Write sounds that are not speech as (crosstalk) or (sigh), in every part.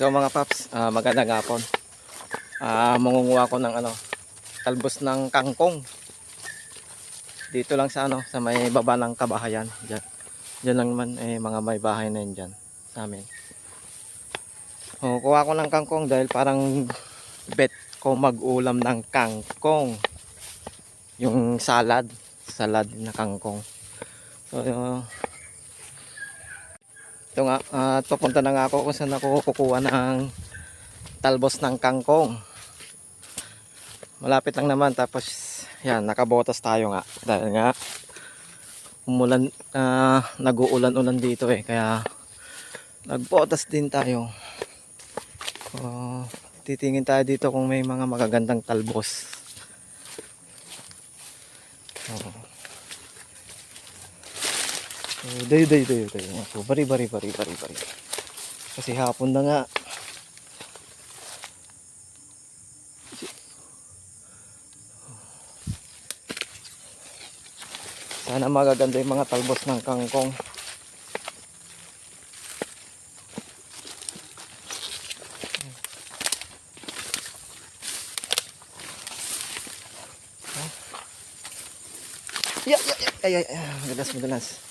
So mga paps, ah, magandang hapon. Ah, mangunguha ko ng ano, talbos ng kangkong. Dito lang sa ano, sa may baba ng kabahayan. Diyan. Diyan lang naman eh, mga may bahay na yun dyan sa amin. Oh, kuha ko ng kangkong dahil parang bet ko mag-ulam ng kangkong. Yung salad, salad na kangkong. So, uh, ito nga, at papunta na nga ako kung saan ako kukuha ng talbos ng kangkong. Malapit lang naman tapos yan, nakabotas tayo nga. Dahil nga umulan, ah, nag-uulan-ulan dito eh. Kaya nagbotas din tayo. So, titingin tayo dito kung may mga magagandang talbos. Oh. So, dayo, dayo, dayo, dayo. So, bari, bari, bari, bari, bari. Kasi hapon na nga. Sana magaganda yung mga talbos ng kangkong. Yeah, yeah, yeah. Ay, ay, ay. Madalas, madalas.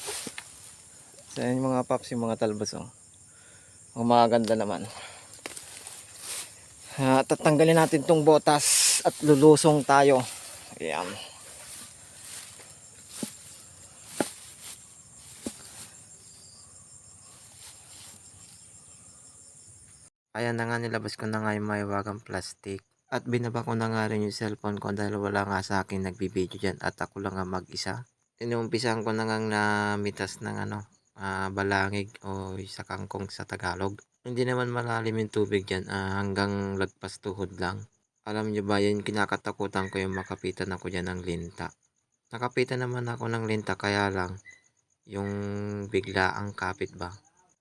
So, yan yung mga paps, yung mga talbos, oh. Ang magaganda naman. Ah, tatanggalin natin tong botas at lulusong tayo. Ayan. Ayan na nga nilabas ko na nga yung maiwagang plastic. At binaba ko na nga rin yung cellphone ko dahil wala nga sa akin nagbibideo dyan at ako lang nga mag-isa. Inumpisan ko na nga namitas ng ano, ah, balangig o sa kangkong sa Tagalog. Hindi naman malalim yung tubig dyan, ah, hanggang lagpas tuhod lang. Alam nyo ba yun, kinakatakutan ko yung makapitan ako dyan ng linta. Nakapitan naman ako ng linta kaya lang yung bigla ang kapit ba.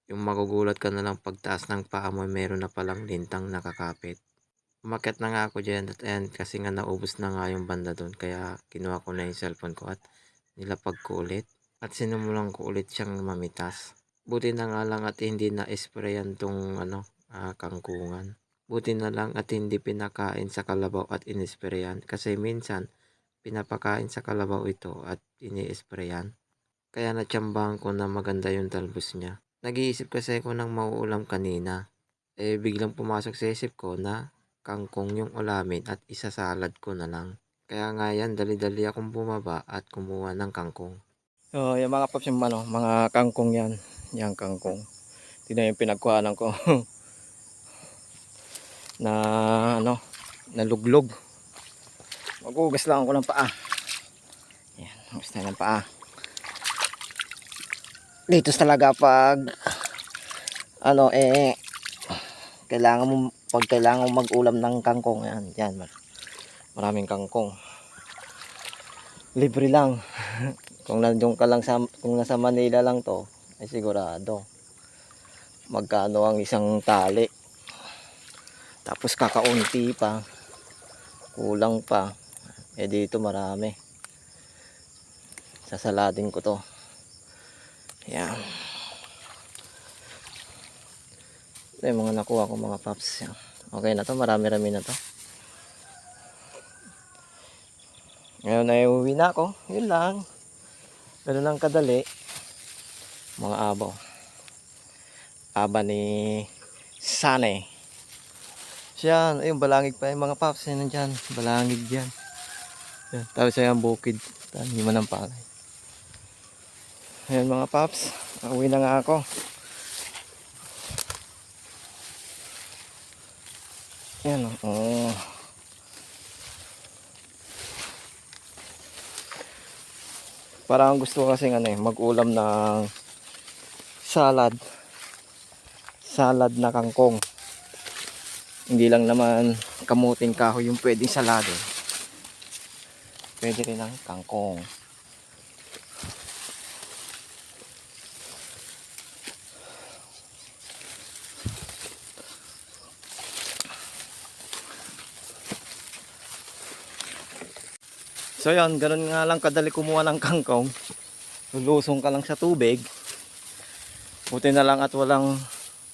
Yung magugulat ka na lang pagtaas ng paa mo meron na palang lintang nakakapit. Umakyat na nga ako dyan at ayan, kasi nga naubos na nga yung banda doon kaya kinuha ko na yung cellphone ko at nilapag ko ulit at sinumulan ko ulit siyang mamitas. Buti na nga lang at hindi na sprayan tong ano, ah, kangkungan. Buti na lang at hindi pinakain sa kalabaw at inisprayan kasi minsan pinapakain sa kalabaw ito at ini-sprayan. Kaya natsambahan ko na maganda yung talbos niya. Nag-iisip kasi ako ng mauulam kanina. Eh biglang pumasok sa isip ko na kangkong yung ulamin at isasalad ko na lang. Kaya nga yan, dali-dali akong bumaba at kumuha ng kangkong. So, yung mga paps yung ano, mga kangkong yan. Yan kangkong. Tingnan yung pinagkuhanan ko. (laughs) na ano, naluglog. Magugas lang ako ng paa. Yan, gusto ng paa. Dito talaga pag ano eh kailangan mo pag kailangan mo mag-ulam ng kangkong yan, yan maraming kangkong libre lang (laughs) kung nandiyon ka lang sa kung nasa Manila lang to ay sigurado. Magkano ang isang tali? Tapos kakaunti pa. Kulang pa. Eh dito marami. Sasaladin ko to. Yan. Ito yung mga nakuha ko mga paps. Okay na to. Marami rami na to. Ngayon ay uwi na ako. Yun lang ganun lang kadali. Mga abaw aba ni Sane. Siya ayun balangig pa. Yung mga paps yan nandyan. Balangig yan. Yan, tapos yan bukid. Taniman ng palay. Ayun mga paps. Uwi na nga ako. Yan oh parang gusto ko kasi ano eh, mag-ulam ng salad. Salad na kangkong. Hindi lang naman kamuting kahoy yung pwedeng salado pwede rin ang kangkong So yan, ganun nga lang kadali kumuha ng kangkong. Lulusong ka lang sa tubig. Buti na lang at walang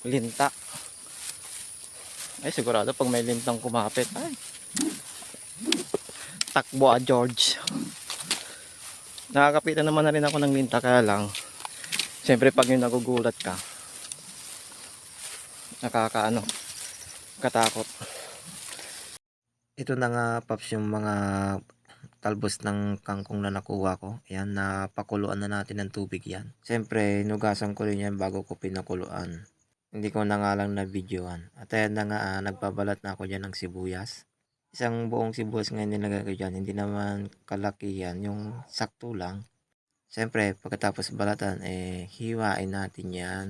linta. Ay, sigurado pag may lintang kumapit. Ay. Takbo ah, George. Nakakapitan naman na rin ako ng linta kaya lang. Siyempre pag yung nagugulat ka. Nakakaano. Katakot. Ito na nga paps yung mga talbos ng kangkong na nakuha ko. Ayan, napakuluan na natin ng tubig yan. Siyempre, nugasan ko rin yan bago ko pinakuluan. Hindi ko na nga lang na videoan. At ayan na nga, ah, nagbabalat na ako dyan ng sibuyas. Isang buong sibuyas ngayon nilagay ko dyan. Hindi naman kalaki yan. Yung sakto lang. Siyempre, pagkatapos balatan, eh, hiwain natin yan.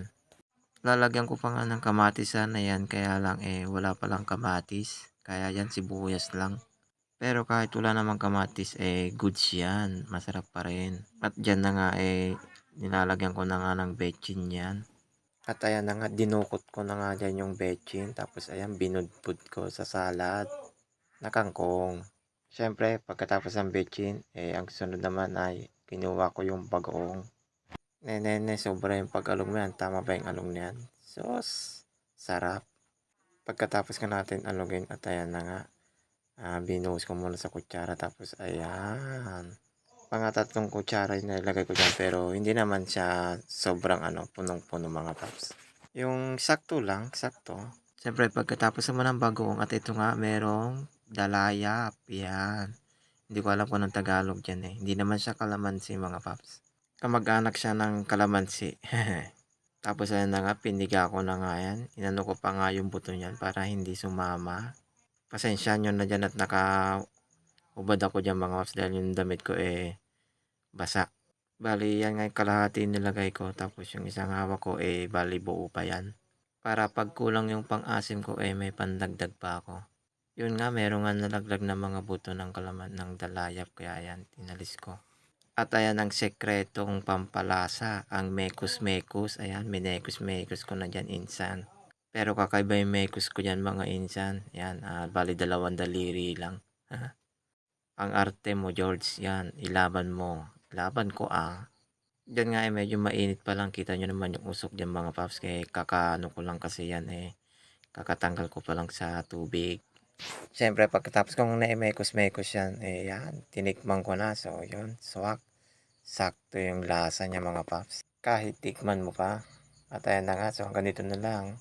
Lalagyan ko pa nga ng kamatis sana yan. Kaya lang, eh, wala palang kamatis. Kaya yan, sibuyas lang. Pero kahit wala namang kamatis, eh, goods yan. Masarap pa rin. At dyan na nga, eh, nilalagyan ko na nga ng bechin yan. At ayan na nga, dinukot ko na nga dyan yung bechin. Tapos ayan, binudbud ko sa salad na kangkong. Siyempre, pagkatapos ng bechin, eh, ang sunod naman ay kinuha ko yung bagoong. Nenene, sobra yung pag-along mo yan. Tama ba yung along na yan? Sos, sarap. Pagkatapos ka natin alugin at ayan na nga, ah, binuhos ko muna sa kutsara tapos ayan. Mga tatlong kutsara yung nilagay ko dyan pero hindi naman siya sobrang ano, punong-puno mga paps. Yung sakto lang, sakto. Siyempre pagkatapos naman ng bagoong at ito nga merong dalayap. Yan. Hindi ko alam kung anong Tagalog dyan eh. Hindi naman siya kalamansi mga paps. Kamag-anak siya ng kalamansi. (laughs) Tapos ayun na nga, piniga ko na nga yan. Inano ko pa nga yung buto niyan para hindi sumama. Pasensya nyo na dyan at naka ubad ako dyan mga paps dahil yung damit ko eh basa. Bali yan nga yung kalahati nilagay ko tapos yung isang hawak ko eh bali buo pa yan. Para pag kulang yung pang-asim ko eh may pandagdag pa ako. Yun nga meron nga nalaglag na mga buto ng kalaman ng dalayap kaya yan tinalis ko. At ayan ang sekretong pampalasa, ang mekus-mekus. Ayan, minekus-mekus ko na dyan insan. Pero kakaiba yung mekus ko dyan mga insan. Yan, ah, bali dalawang daliri lang. ang arte mo, George. Yan, ilaban mo. Ilaban ko ah. Diyan nga eh, medyo mainit pa lang. Kita nyo naman yung usok dyan mga paps. Kaya kakaano ko lang kasi yan eh. Kakatanggal ko pa lang sa tubig. Siyempre, pagkatapos kong na-mekos-mekos yan, eh yan, tinikman ko na. So, yun, swak. Sakto yung lasa niya mga paps. Kahit tikman mo pa. At ayan na nga, so hanggang dito na lang.